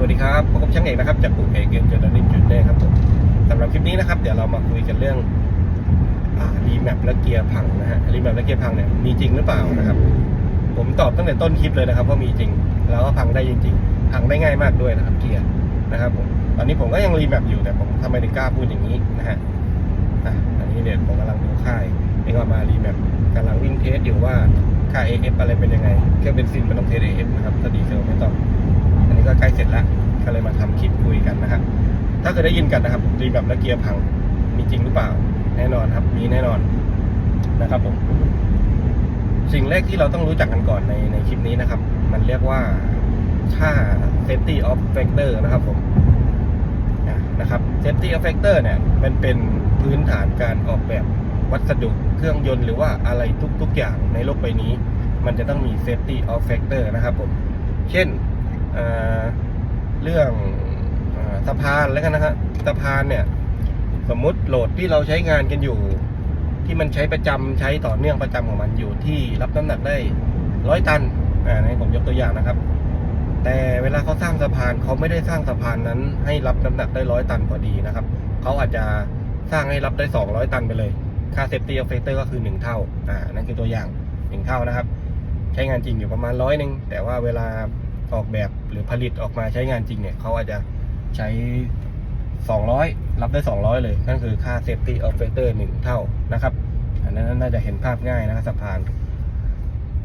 สวัสดีครับพบกับช่างเอกนะครับจากกลุ่มเอกเกมเจอร์นิจุดเน่ครับผมสำหรับคลิปนี้นะครับเดี๋ยวเรามาคุยกันเรื่องรีแมปและเกียร์พังนะฮะรีแมปและเกียร์พังเนี่ยมีจริงหรือเปล่านะครับ ผมตอบตั้งแต่ต้นคลิปเลยนะครับว่ามีจริง แล้วก็พังได้จริงๆพังได้ง่ายมากด้วยนะครับเกียร์นะครับผมตอนนี้ผมก็ยังรีแมปอยู่แต่ผมทำไมถึงกล้าพูดอย่างนี้นะฮะอันนี้เนี่ยผมกำลังดูค่ายเองก็มารีแมปกำลังวิ่งเทสอยู่ว่าค่า AF อะไรเป็นยังไงเครื่องเบนซินมันต้องเทส AF นะครับถ้าดีเซลไม่ต้อง นี้ก็ใกล้เสร็จแล้ว ก็เลยมาทำคลิปคุยกันนะครับ ถ้าเคยได้ยินกันนะครับรีแบบและเกียร์พัง มีจริงหรือเปล่า แน่นอนครับ มีแน่นอนนะครับผม สิ่งแรกที่เราต้องรู้จักกันก่อนในในคลิปนี้นะครับ มันเรียกว่าค่า safety of factor นะครับผมนะครับ safety of factor เนี่ยมันเป็นพื้นฐานการออกแบบวัสดุเครื่องยนต์หรือว่าอะไรทุก ๆ อย่างในโลกใบนี้ มันจะต้องมี safety of factor นะครับผม เช่น เรื่องสะพานแล้วกันนะครับสะพานเนี่ย สมมุติโหลดที่เราใช้งานกันอยู่ ที่มันใช้ประจำใช้ต่อเนื่องประจำของมันอยู่ที่รับน้ำหนักได้ร้อยตันอ่าให้ผมยกตัวอย่างนะครับ แต่เวลาเขาสร้างสะพานเขาไม่ได้สร้างสะพานนั้น ให้รับน้ำหนักได้ร้อยตันพอดีนะครับเขาอาจจะสร้างให้รับได้สองร้อยตันไปเลย ค่าเซฟตี้ออฟเฟเตอร์ก็คือหนึ่งเท่า อ่า นั่นคือตัวอย่างหนึ่งเท่านะครับ ใช้งานจริงอยู่ประมาณร้อยหนึ่ง แต่ว่าเวลา ออกแบบหรือผลิตออกมาใช้งานจริงเนี่ยเขาอาจจะใช้ 200 รับได้ 200 เลย นั่นคือค่า safety of factor หนึ่งเท่านะครับ อันนั้นน่าจะเห็นภาพง่ายนะครับสะพาน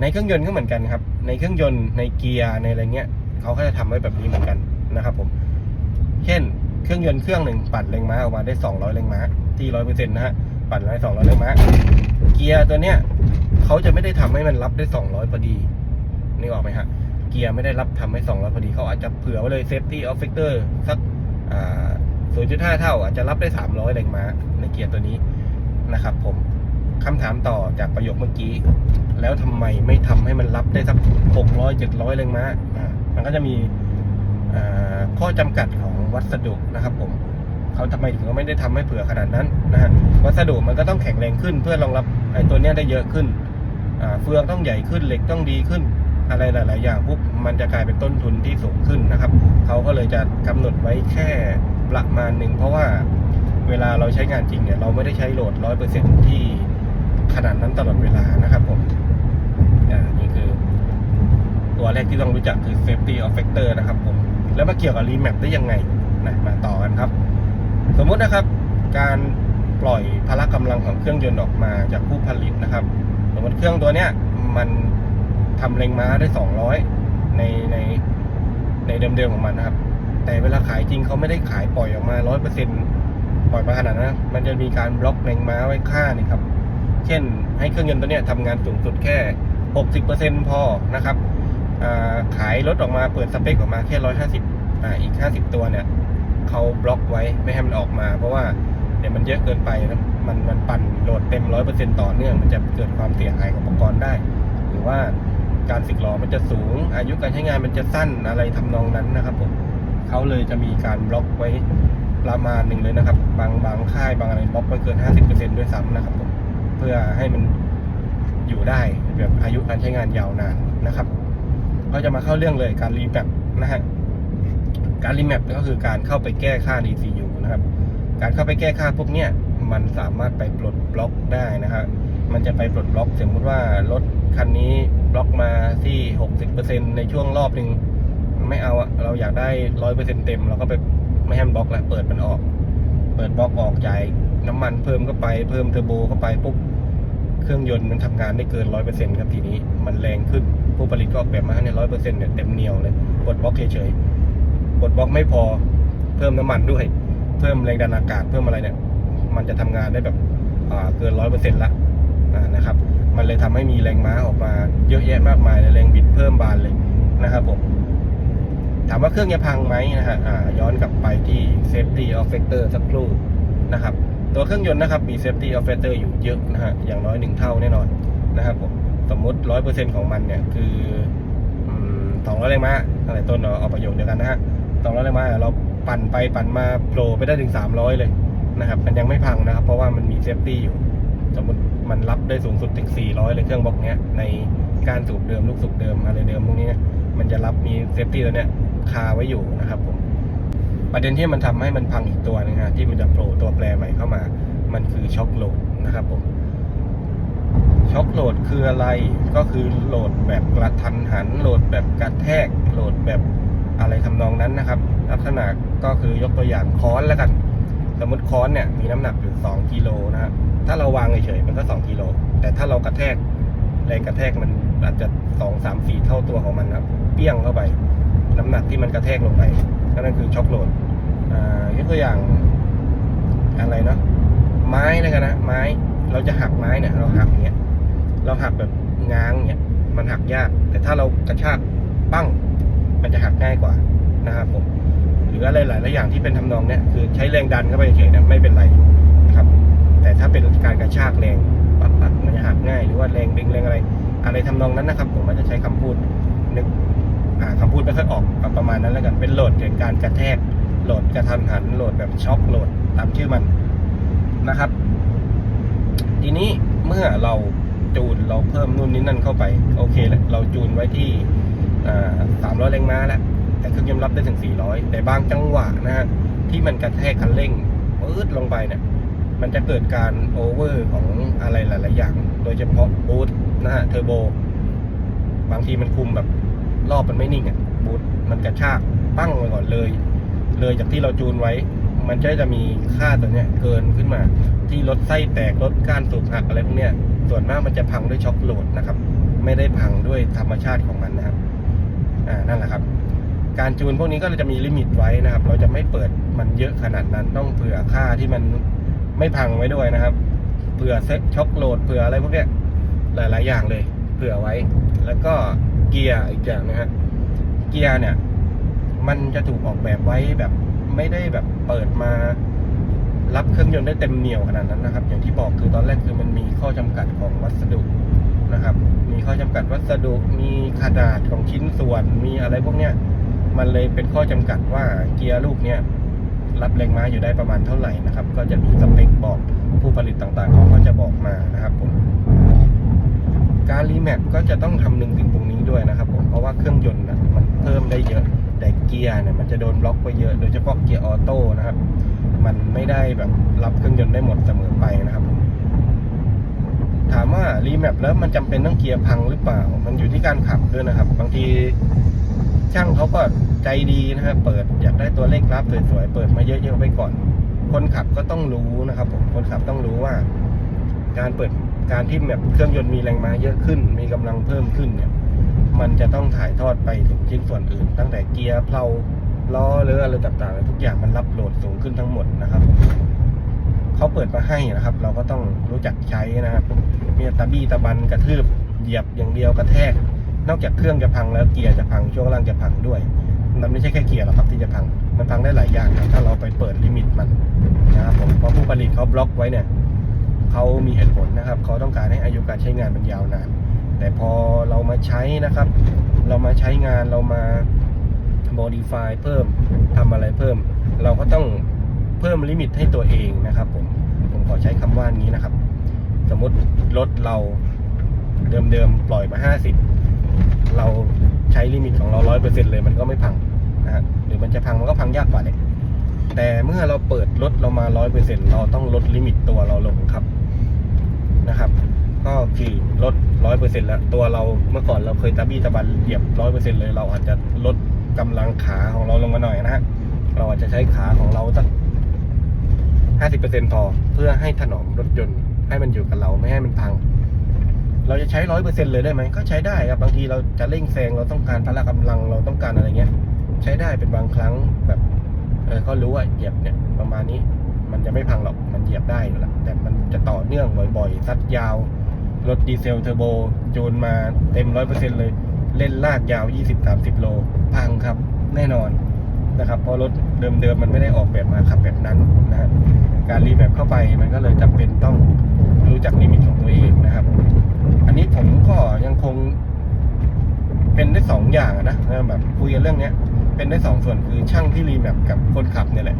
ในเครื่องยนต์ก็เหมือนกันครับ ในเครื่องยนต์ในเกียร์ในอะไรเงี้ยเขาก็จะทำไว้แบบนี้เหมือนกันนะครับผม เช่น เครื่องยนต์เครื่องหนึ่งปั่นแรงม้าออกมาได้ 200แรงม้า ที่100%นะฮะ ปั่นได้200แรงม้า เกียร์ตัวเนี้ยเขาจะไม่ได้ทำให้มันรับได้ 200พอดีนึกออกไหมฮะ เกียร์ไม่ได้รับทำให้200พอดีเขาอาจจะเผื่อไว้เลย safety of factor สักอ่า0.5เท่า อาจจะรับได้300แรงม้าในเกียร์ตัวนี้นะครับผมคำถามต่อจากประโยคเมื่อกี้ แล้วทำไมไม่ทำให้มันรับได้สัก600 700แรงม้าอ่ามันก็จะมีข้อจำกัดของวัสดุนะครับผมเขาทำไมถึงไม่ได้ทำให้เผื่อขนาดนั้นนะฮะวัสดุมันก็ต้องแข็งแรงขึ้นเพื่อรองรับไอ้ตัวเนี้ยได้เยอะขึ้นเฟืองต้องใหญ่ขึ้นเหล็กต้องดีขึ้น อะไรหลาย ๆ อย่างปุ๊บมันจะกลายเป็นต้นทุนที่สูงขึ้นนะครับเขาก็เลยจะกำหนดไว้แค่ประมาณหนึ่งเพราะว่าเวลาเราใช้งานจริงเนี่ยเราไม่ได้ใช้โหลดร้อยเปอร์เซ็นที่ขนาดนั้นตลอดเวลานะครับผมอ่านี่คือ ตัวแรกที่ต้องรู้จักคือ safety of factor นะครับผม แล้วมาเกี่ยวกับ remap ได้ยังไงนะมาต่อกันครับ สมมุตินะครับ การปล่อยพละกำลังของเครื่องยนต์ออกมาจากผู้ผลิตนะครับ สมมติเครื่องตัวเนี้ยมัน ทำแรงม้าได้ 200 ในในในเดิมๆของมันนะครับ แต่เวลาขายจริงเขาไม่ได้ขายปล่อยออกมา 100%ปล่อยมาขนาดนั้นนะมันจะมีการบล็อกแรงม้าไว้ค่านี่ครับ เช่นให้เครื่องยนต์ตัวเนี้ยทำงานสูงสุดแค่ 60%พอนะครับขายรถออกมาเปิดสเปคออกมาแค่ 150อ่าอีก 50 ตัวเนี่ยเขาบล็อกไว้ไม่ให้มันออกมา เพราะว่าเดี๋ยวมันเยอะเกินไปนะมันมันปั่นโหลดเต็ม100%ต่อเนื่องมันจะเกิดความเสียหายกับอุปกรณ์ได้ หรือว่า การสึกหรอมันจะสูง อายุการใช้งานมันจะสั้นอะไรทำนองนั้นนะครับผมเขาเลยจะมีการบล็อกไว้ประมาณหนึ่งเลยนะครับ บางบางค่ายบางอะไรบล็อกไว้เกิน 50%ด้วยซ้ำนะครับผมเพื่อให้มันอยู่ได้แบบอายุการใช้งานยาวนานนะครับก็จะมาเข้าเรื่องเลยการรีแมปนะฮะการรีแมปก็คือการเข้าไปแก้ค่า DCU นะครับ การเข้าไปแก้ค่าพวกเนี้ยมันสามารถไปปลดบล็อกได้นะครับมันจะไปปลดบล็อกสมมติว่ารถ คันนี้บล็อกมาที่ 60%ในช่วงรอบหนึ่งไม่เอาอะเราอยากได้100%เต็มเราก็ไปไม่ให้มันบล็อกแล้วเปิดมันออก เปิดบล็อกออกจ่ายน้ำมันเพิ่มเข้าไปเพิ่มเทอร์โบเข้าไปปุ๊บเครื่องยนต์มันทำงานได้เกิน100%ครับทีนี้มันแรงขึ้นผู้ผลิตก็ออกแบบมาให้เนี่ย100%เนี่ยเต็มเหนียวเลยปลดบล็อกเฉยๆปลดบล็อกไม่พอเพิ่มน้ำมันด้วย เพิ่มแรงดันอากาศเพิ่มอะไรเนี่ย มันจะทำงานได้แบบเกินร้อยเปอร์เซ็นต์ละ นะครับ มันเลยทำให้มีแรงม้าออกมาเยอะแยะมากมายเลยแรงบิดเพิ่มบานเลยนะครับผมถามว่าเครื่องจะพังไหมนะฮะอาย้อนกลับไปที่ safety of factor สักครู่นะครับตัวเครื่องยนต์นะครับมี safety of factor อยู่เยอะนะฮะอย่างน้อยหนึ่งเท่าแน่นอนนะครับผมสมมติร้อยเปอร์เซ็นต์ของมันเนี่ยคือสองร้อยแรงม้าอะไรต้นเอาเอาประโยชน์เดียวกันนะฮะสองร้อยแรงม้าเราปั่นไปปั่นมาโผล่ไปได้ถึงสามร้อยเลยนะครับ มันยังไม่พังนะครับ เพราะว่ามันมีเซฟตี้อยู่ สมมติ มันรับได้สูงสุดถึง 400 เลยเครื่องบล็อกเนี้ยในการสูบเดิมลูกสูบเดิมอะไรเดิมพวกนี้มันจะรับมีเซฟตี้ตัวเนี้ยคาไว้อยู่นะครับผมประเด็นที่มันทำให้มันพังอีกตัวนึงฮะที่มันจะโผล่ตัวแปรใหม่เข้ามา มันคือช็อคโหลดนะครับผมช็อคโหลดคืออะไรก็คือโหลดแบบกระทันหันโหลดแบบกระแทกโหลดแบบอะไรทำนองนั้นนะครับ ลักษณะก็คือยกตัวอย่างค้อนแล้วกัน สมมติค้อนเนี่ยมีน้ำหนักอยู่2กิโลนะครับถ้าเราวางเฉยๆมันก็2กิโลแต่ถ้าเรากระแทกแรงกระแทกมันอาจจะ2 3 4เท่าตัวของมันนะครับเปี้ยงเข้าไป น้ำหนักที่มันกระแทกลงไปนั่นคือช็อคโหลดอ่ายกตัวอย่างอะไรเนาะไม้แล้วกันนะไม้เราจะหักไม้เนี่ย เราหักเนี้ยเราหักแบบง้างเนี่ยมันหักยาก แต่ถ้าเรากระชากปั้ง มันจะหักง่ายกว่านะครับผม รืออะไรหลาย ๆ อย่างที่เป็นทำนองเนี้ยคือใช้แรงดันเข้าไปเฉยๆเนี่ยไม่เป็นไรนะครับ แต่ถ้าเป็นการกระชากแรงปัดปัดมันจะหักง่าย หรือว่าแรงดึงแรงอะไร อะไรทำนองนั้นนะครับ ผมมันจะใช้คำพูดนึกอ่าคำพูดไม่ค่อยออกประมาณนั้นแล้วกันเป็นโหลดเกิดการกระแทกโหลดกระทันหันโหลดแบบช็อคโหลดตามชื่อมันนะครับ ทีนี้เมื่อเราจูนเราเพิ่มนู่นนี่นั่นเข้าไป โอเคแล้วเราจูนไว้ที่สามร้อยแรงม้าแล้ว แต่เครื่องยนต์รับได้ถึง 400 แต่บางจังหวะนะฮะที่มันกระแทกคันเร่งปื๊ดลงไปเนี่ยมันจะเกิดการโอเวอร์ของอะไรหลาย ๆ อย่าง โดยเฉพาะบูทนะฮะเทอร์โบบางทีมันคุมแบบรอบมันไม่นิ่งอะบูทมันกระชากปั้งไปก่อนเลย เลยจากที่เราจูนไว้ มันก็จะมีค่าตัวเนี้ยเกินขึ้นมา ที่รถไส้แตกรถก้านสูบหักอะไรพวกเนี้ยส่วนมากมันจะพังด้วยช็อคโหลดนะครับ ไม่ได้พังด้วยธรรมชาติของมันนะครับ อ่านั่นแหละครับ การจูนพวกนี้ก็จะมีลิมิตไว้นะครับ เราจะไม่เปิดมันเยอะขนาดนั้น ต้องเผื่อค่าที่มันไม่พังไว้ด้วยนะครับ เผื่อเซ็ตช็อคโหลด เผื่ออะไรพวกเนี้ยหลาย ๆ อย่างเลย เผื่อไว้ แล้วก็เกียร์อีกอย่างนะฮะเกียร์เนี่ย มันจะถูกออกแบบไว้แบบไม่ได้แบบเปิดมารับเครื่องยนต์ได้เต็มเหนียวขนาดนั้นนะครับ อย่างที่บอกคือตอนแรกคือมันมีข้อจำกัดของวัสดุนะครับ มีข้อจำกัดวัสดุ มีขนาดของชิ้นส่วน มีอะไรพวกเนี้ย มันเลยเป็นข้อจำกัดว่าเกียร์ลูกเนี้ยรับแรงม้าอยู่ได้ประมาณเท่าไหร่นะครับ ก็จะมีสเปคบอกผู้ผลิตต่างๆเขาก็จะบอกมานะครับผมการรีแมปก็จะต้องคำนึงถึงตรงนี้ด้วยนะครับผมเพราะว่าเครื่องยนต์มันเพิ่มได้เยอะแต่เกียร์เนี่ยมันจะโดนบล็อกไปเยอะโดยเฉพาะเกียร์ออโต้นะครับ มันไม่ได้แบบรับเครื่องยนต์ได้หมดเสมอไปนะครับผมถามว่ารีแมปแล้วมันจำเป็นต้องเกียร์พังหรือเปล่า มันอยู่ที่การขับด้วยนะครับ บางที ช่างเขาก็ใจดีนะครับเปิดอยากได้ตัวเลขรับสวยๆเปิดมาเยอะๆไปก่อน คนขับก็ต้องรู้นะครับผมคนขับต้องรู้ว่า การเปิดการที่แบบเครื่องยนต์มีแรงม้าเยอะขึ้น มีกำลังเพิ่มขึ้นเนี่ย มันจะต้องถ่ายทอดไปถึงชิ้นส่วนอื่น ตั้งแต่เกียร์เพลาล้อหรืออะไรต่างๆทุกอย่างมันรับโหลดสูงขึ้นทั้งหมดนะครับเขาเปิดมาให้นะครับ เราก็ต้องรู้จักใช้นะครับมีตะบี้ตะบันกระทืบเหยียบอย่างเดียวกระแทก นอกจากเครื่องจะพังแล้วเกียร์จะพังช่วงล่างจะพังด้วย มันไม่ใช่แค่เกียร์หรอกครับที่จะพัง มันพังได้หลายอย่างครับถ้าเราไปเปิดลิมิตมันนะครับผมเพราะผู้ผลิตเขาบล็อกไว้เนี่ยเขามีเหตุผลนะครับเขาต้องการให้อายุการใช้งานมันยาวนาน แต่พอเรามาใช้นะครับ เรามาใช้งานเรามา modify เพิ่มทำอะไรเพิ่ม เราก็ต้องเพิ่มลิมิตให้ตัวเองนะครับผมผมขอใช้คำว่านี้นะครับ สมมติรถเราเดิมๆปล่อยมา 50 เราใช้ลิมิตของเรา100%เลยมันก็ไม่พังนะฮะหรือมันจะพังมันก็พังยากกว่าเด็กแต่เมื่อเราเปิดรถเรามา100%เราต้องลดลิมิตตัวเราลงครับนะครับ ก็คือลด100%แล้วตัวเราเมื่อก่อนเราเคยตะบี้ตะบันเหยียบ100%เลย เราอาจจะลดกำลังขาของเราลงมาหน่อยนะฮะเราอาจจะใช้ขาของเราสัก50%พอเพื่อให้ถนอมรถยนต์ให้มันอยู่กับเราไม่ให้มันพัง เราจะใช้ร้อยเปอร์เซ็นเลยได้ไหมก็ใช้ได้ครับบางทีเราจะเร่งแซงเราต้องการพละกำลังเราต้องการอะไรเงี้ย ใช้ได้เป็นบางครั้งแบบเออก็รู้ว่าเหยียบเนี่ยประมาณนี้ มันจะไม่พังหรอกมันเหยียบได้อยู่แล้วแต่มันจะต่อเนื่องบ่อยๆซัดยาวรถดีเซลเทอร์โบจูนมาเต็มร้อยเปอร์เซ็นเลย เล่นลากยาว 20-30 โล พังครับแน่นอนนะครับเพราะรถเดิมๆมันไม่ได้ออกแบบมาขับแบบนั้นนะฮะการรีแบบเข้าไปมันก็เลยจำเป็นต้องรู้จักลิมิตของตัวเองนะครับ อันนี้ผมก็ยังคง เป็น ได้สองอย่างนะแบบคุยกันเรื่องเนี้ยเป็นได้สองส่วนคือช่างที่รีแมปกับคนขับเนี่ยแหละ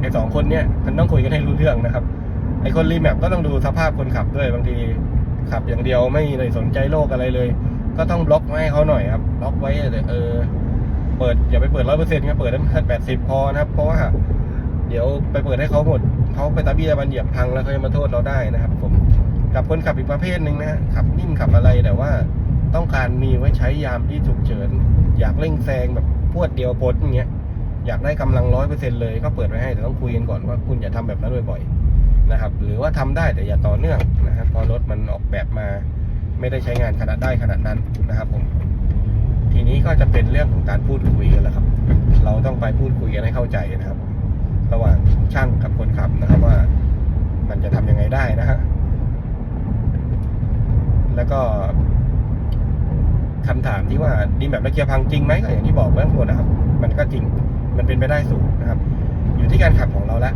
ไอ้สองคนเนี้ยมันต้องคุยกันให้รู้เรื่องนะครับไอ้คนรีแมปก็ต้องดูสภาพคนขับด้วยบางทีขับอย่างเดียวไม่ได้สนใจโลกอะไรเลย ก็ต้องบล็อกไว้ให้เขาหน่อยครับบล็อกไว้เลยเออเปิดอย่าไปเปิดร้อยเปอร์เซ็นต์ครับเปิดได้แปดสิบพอนะครับ เพราะว่าเดี๋ยวไปเปิดให้เขาหมดเขาไปตาบี้ยบันเหยียบพังแล้วเขาจะมาโทษเราได้นะครับ ผมกับคนขับอีกประเภทหนึ่งนะฮะขับนิ่มขับอะไรแต่ว่า ต้องการมีไว้ใช้ยามที่ฉุกเฉิน อยากเร่งแซงแบบพวดเดียวพ้นอย่างเงี้ยอยากได้กำลังร้อยเปอร์เซ็นเลยก็เปิดไว้ให้แต่ต้องคุยกันก่อนว่าคุณอย่าทำแบบนั้นบ่อยๆนะครับ หรือว่าทำได้แต่อย่าต่อเนื่องนะครับเพอรถมันออกแบบมา ไม่ได้ใช้งานขนาดได้ขนาดนั้นนะครับผมทีนี้ก็จะเป็นเรื่องของการพูดคุยกันแล้วครับ เราต้องไปพูดคุยกันให้เข้าใจนะครับ ระหว่างช่างกับคนขับนะครับว่า มันจะทำยังไงได้นะฮะแล้วก็ คำถามที่ว่าดีแบบระเกียร์พังจริงไหมก็อย่างที่บอกเบื้องต้นนะครับ มันก็จริงมันเป็นไปได้สูงนะครับ อยู่ที่การขับของเราแล้ว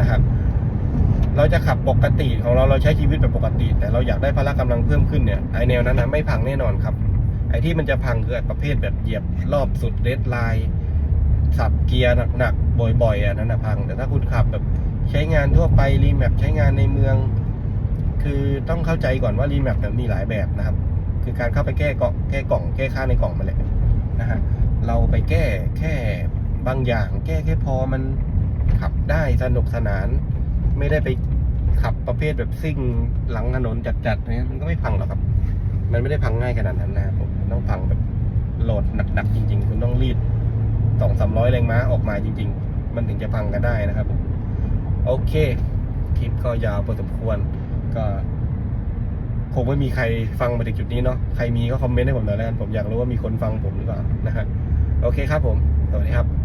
นะครับ เราจะขับปกติของเราเราใช้ชีวิตแบบปกติ แต่เราอยากได้พละกำลังเพิ่มขึ้นเนี่ยไอแนวนั้นนะไม่พังแน่นอนครับ ไอที่มันจะพังคือประเภทแบบเหยียบรอบสุดเดดไลน์สับเกียร์หนักๆบ่อยๆอะนั่นนะพัง แต่ถ้าคุณขับแบบใช้งานทั่วไปรีแมปใช้งานในเมือง คือต้องเข้าใจก่อนว่ารีแมปเนี่ยมีหลายแบบนะครับ คือการเข้าไปแก้เกาะแก้กล่องแก้ค่าในกล่องมาแหละนะฮะเราไปแก้แค่บางอย่าง แก้แค่พอมันขับได้สนุกสนาน ไม่ได้ไปขับประเภทแบบซิ่งหลังถนนจัดๆเนี่ยมันก็ไม่พังหรอกครับ มันไม่ได้พังง่ายขนาดนั้นนะครับต้องพังแบบโหลดหนักๆจริง ๆ คุณต้องรีดสองสามร้อยแรงม้าออกมาจริง ๆ มันถึงจะพังกันได้นะครับผมโอเคคลิปก็ยาวพอสมควรก็ คงไม่มีใครฟังมาถึงจุดนี้เนาะใครมีก็คอมเมนต์ให้ผมหน่อยแล้วกันผมอยากรู้ว่ามีคนฟังผมหรือเปล่านะฮะโอเคครับผมสวัสดีครับ